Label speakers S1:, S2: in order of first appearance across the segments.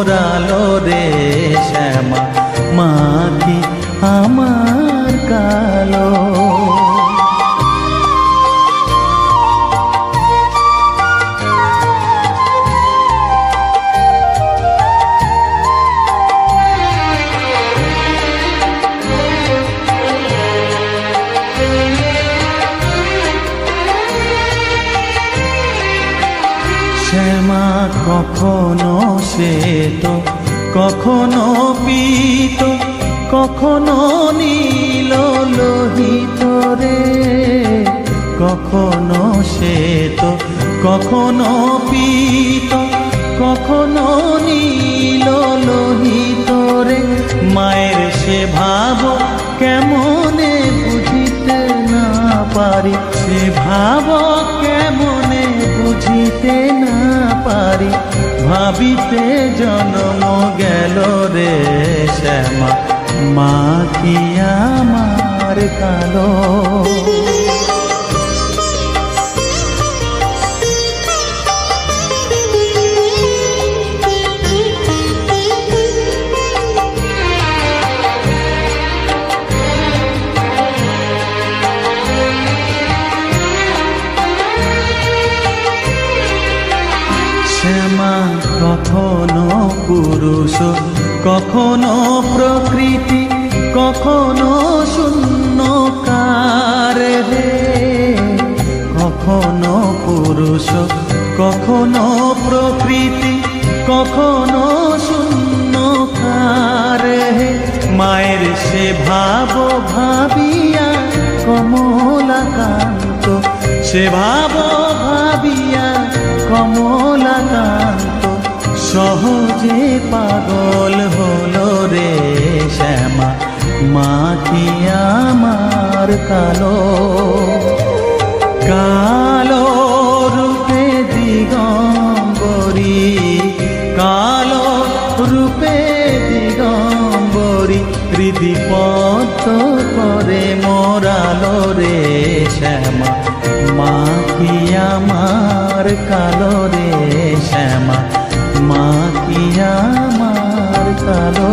S1: মোরালো কখনো নীল লোহিত রে? কখনো শ্বেত, কখনো পীত, কখনো নীল লোহিত রে? মায়ের সে ভাব কেমনে বুঝিতে না পারি? সে ভাব কেমনে বুঝিতে না পারি? ভাবিতে জন্ম গেল রে শ্যামা। মা কি আমার কালো শ্যামা কখনো পুরুষ কখনো প্রকৃতি। কখনো শূন্য কার হে কখনো পুরুষ, কখনো প্রকৃতি, কখনো শূন্য কার হে মায়ের সে ভাব ভাবিয়া কমলাকান্ত, সে ভাব ভাবিয়া কমলা কমলাকান্ত, সহজে পাগল হলো মা কি আমার কালো কালো রূপে দিগম্বরী, কালো রূপে দিগম্বরী হৃদি পদ্ম করে মোরালো রে শ্যামা মা কি আমার কালো রে শ্যামা মা কি আমার কালো।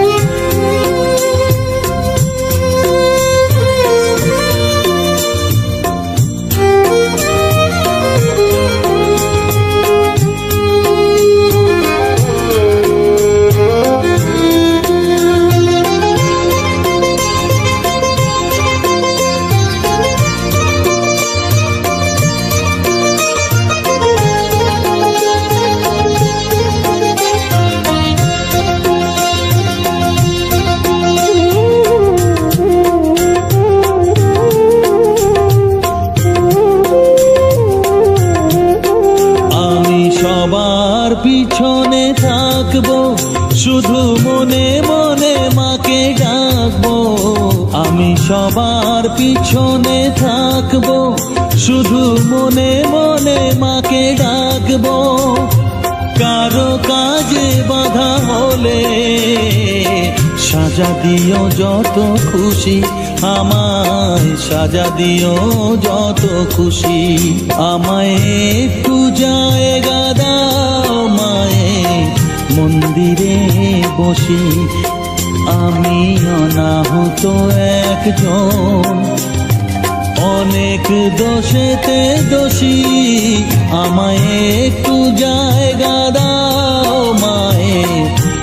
S1: পিছনে থাকব, শুধু মনে মনে মাকে ডাকবো। আমি সবার পিছনে থাকব, শুধু মনে মনে মাকে ডাকবো। কারও কাজে বাধা হলে সাজা দিও যত খুশি, আমায় সাজা দিও যত খুশি। আমায় একটু জায়গা দাও মায়ে মন্দিরে বসি। আমি অনাহত একজন। অনেক দোষেতে দোষী, আমায় একটু জায়গা দাও মায়ে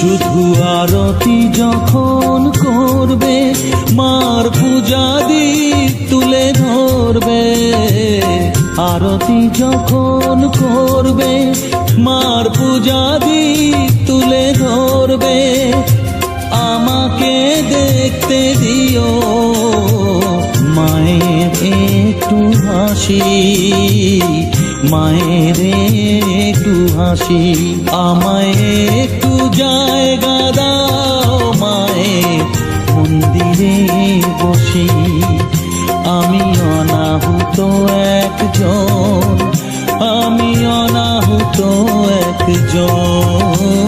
S1: শুধু আরতি যখন করবে, মার পূজা দিক তুলে ধরবে। আরতি যখন করবে, মার পূজা দিক তুলে ধরবে। আমাকে দেখতে দিও, মায়ের একটু হাসি। মায়ের একটু হাসি, আমায় একটু জায়গা দাও, মায়ের মন্দিরে বসি। আমি অনাহুত একজন, আমি অনাহুত একজন।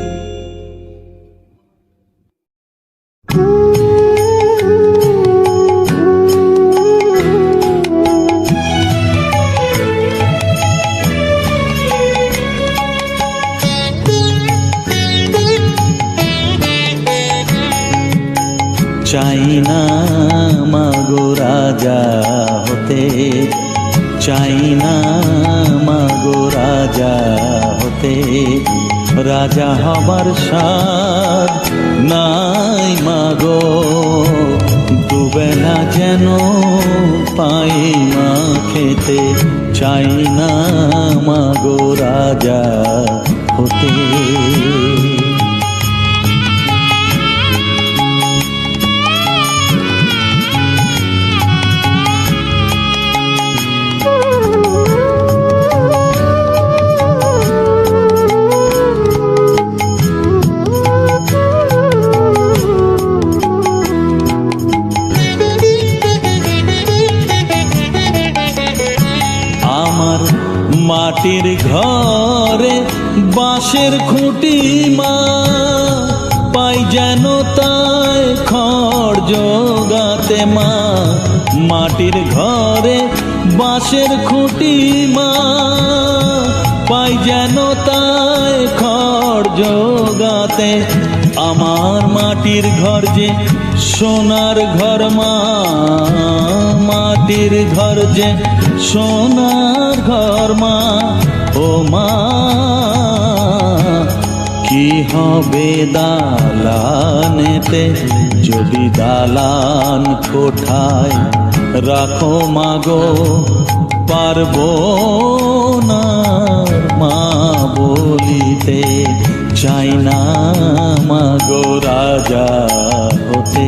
S1: মাটির ঘরে বাঁশের খুঁটি মা, পাই যেন তাই খড় জোগাতে। আমার মাটির ঘর যে সোনার ঘর মা, মাটির ঘর যে সোনার ঘর মা, ও মা, কি হবে দালানেতে? যদি দালান কোঠায় রাখো মাগো পারব না মা বলিতে চাই না মাগো রাজা হতে।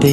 S1: হতে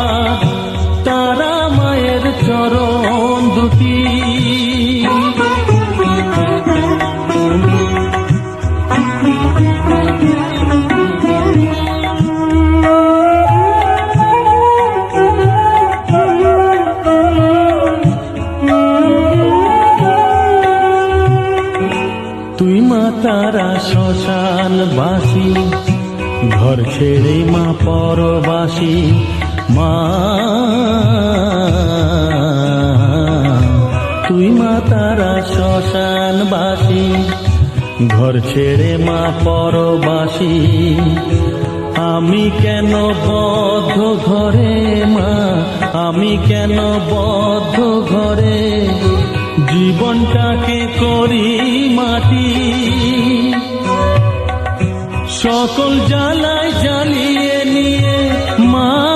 S1: ছেড়ে মা পরবাসী, মা। তুই মা তারা শ্মশান বাসি ঘর ছেড়ে মা পরবাসী। আমি কেন বদ্ধ ঘরে মা? আমি কেন বদ্ধ ঘরে? জীবনটাকে করি মাটি। সকল জ্বালায় জ্বালিয়ে নিয়ে মা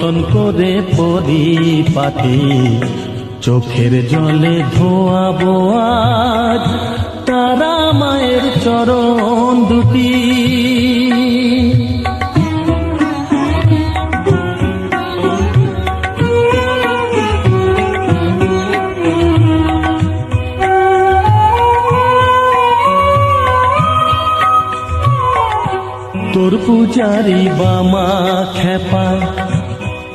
S1: যতন করে পরিপাটি, চোখের জলে ধোয়াবো আজ তারা মায়ের চরণ দুটি। তোর পূজারি বামা খেপা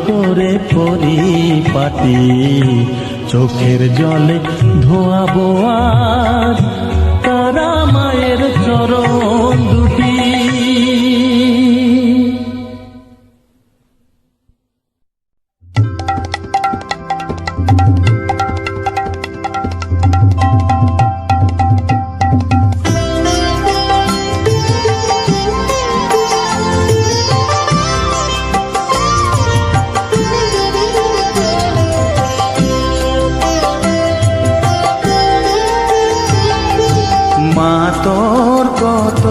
S1: করে পরিপাটি চোখের জলে ধোয়াবো আর তারা মায়ের চরণ মা তোর কত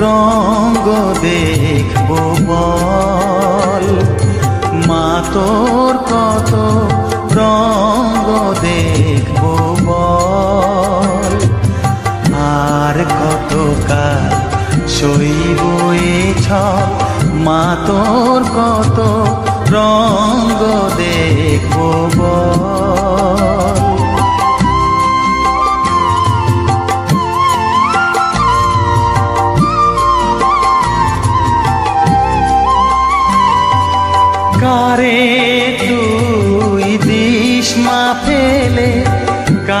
S1: রঙ্গ দেখব বল। মা তোর কত রঙ্গ দেখব বল। আর কত কাল সইব এ মা তোর কত রঙ্গ দেখব বল।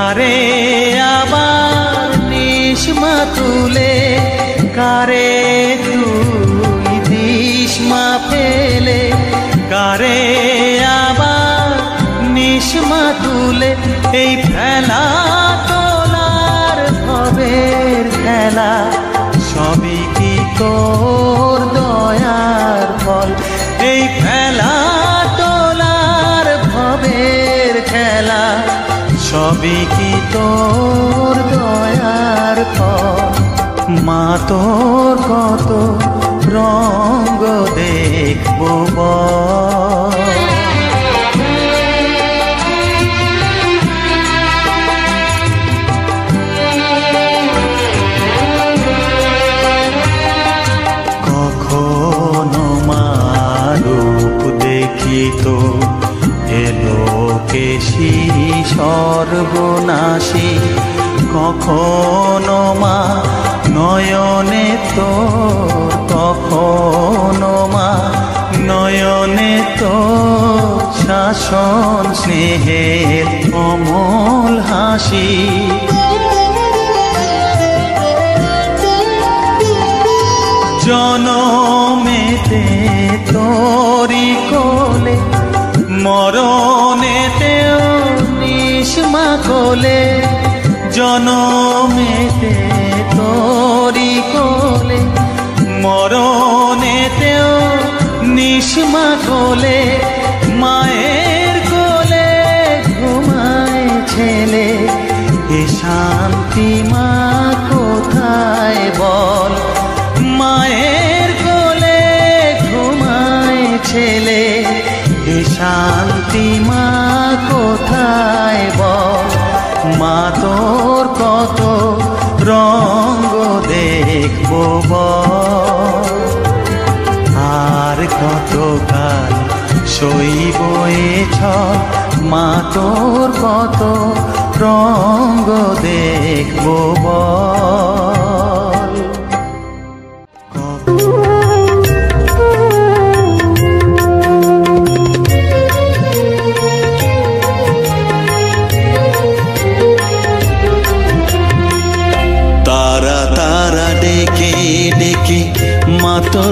S1: কারে আবার নিস তুলে? কারে তুই দিস মা ফেলে কারে আবার নিস তুলে? এই ফেলা তোলার ভবের খেলা সবই কি তোর সবই কি তোর দয়ার ফল মা তোর কত রঙ্গ দেখব কখনো মারূপ দেখিত এলো কেশি সর্বনাশী। কখনো মা নয়নে তো কখনো মা নয়নে তো শাসন স্নেহের অমল হাসি। জনমেতে তোরি কোলে, মরণেতেও নিষ্মা কোলে, মায়ের কোলে ঘুমায় ছেলে। এ শান্তি মা কোথায় বল? মায়ের কোলে ঘুমায় ছেলে। এ শান্তি মা কোথায় বল? মা তোর কত রঙ্গ দেখব আর কত কাল সইব এছ মা তোর কত রঙ্গ দেখব বল।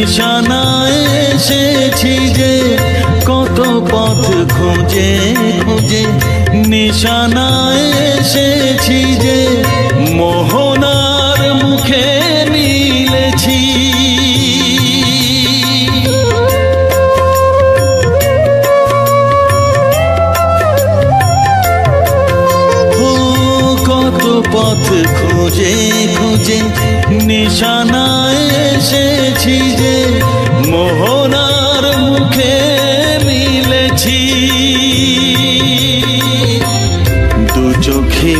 S1: নিশানায় এসেছি যে কত পথ খুঁজে খুঁজে নিশানায়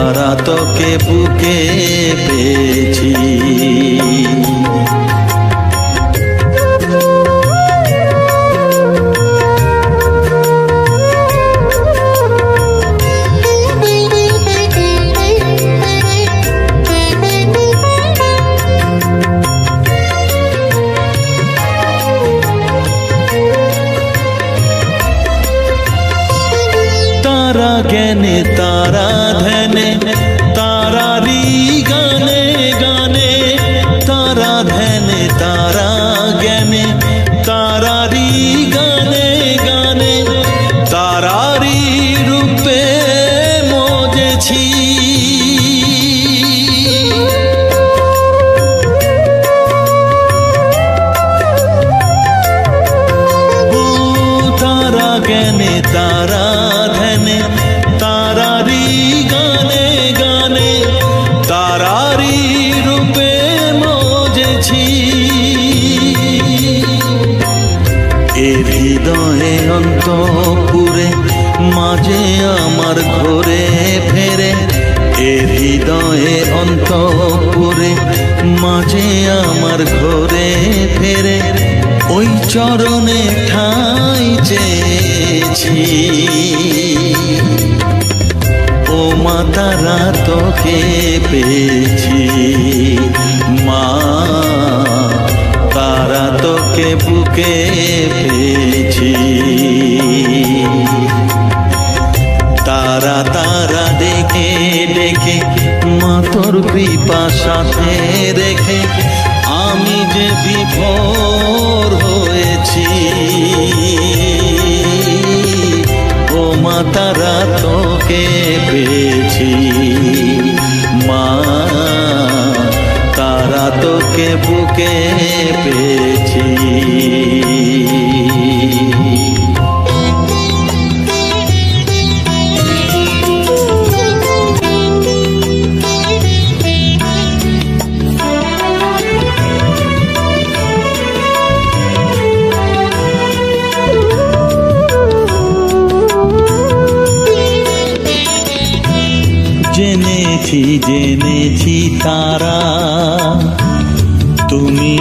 S1: তারা তোকে বুকে পেয়েছি। তারা জ্ঞানে তারা ধ্যানে ফেরে ওই চরণে ঠাই চেয়েছি। ও মা, তারা তোকে পেয়েছি। মা, তারা তোকে বুকে পেয়েছি। তারা তারা ডেকে ডেকে মা তোর কৃপা সাথে রেখে বুকে পেয়েছি জেনেছি জেনেছি তারা তুমি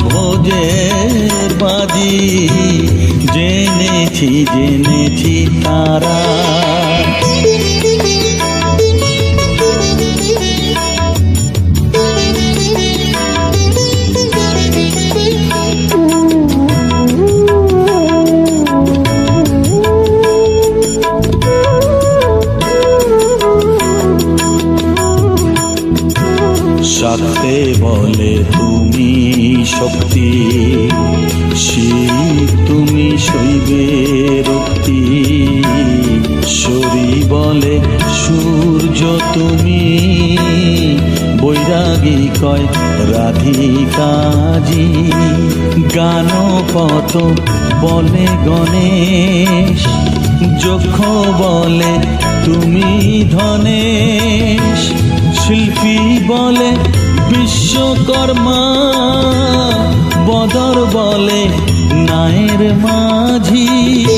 S1: ভোজের বাজি। জেনেছি জেনেছি তারা। শক্তি। শিব তুমি শৈবে রক্তি। শরী বলে সূর্য তুমি। বৈরাগী কয় রাধিকাজি গানপত বলে গণেশ। যক্ষ বলে তুমি ধনেশ। শিল্পী বলে বিশ্বকর্মা। বদর বলে নায়ের মাঝি।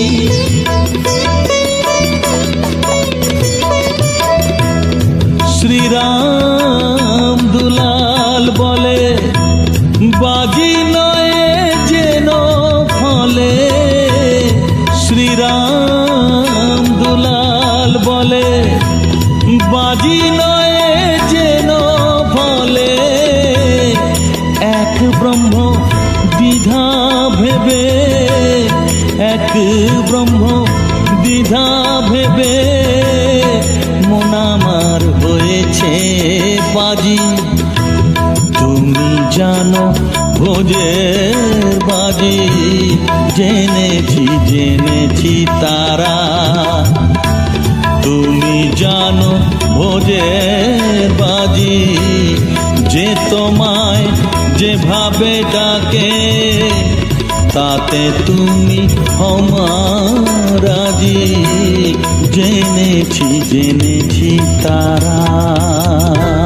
S1: জেনেছি জেনেছি তারা। তুমি জানো ভোজের বাজি, যে তোমায় যেভাবে ডাকে, তাতে তুমি হমারাজি জেনেছি জেনেছি তারা।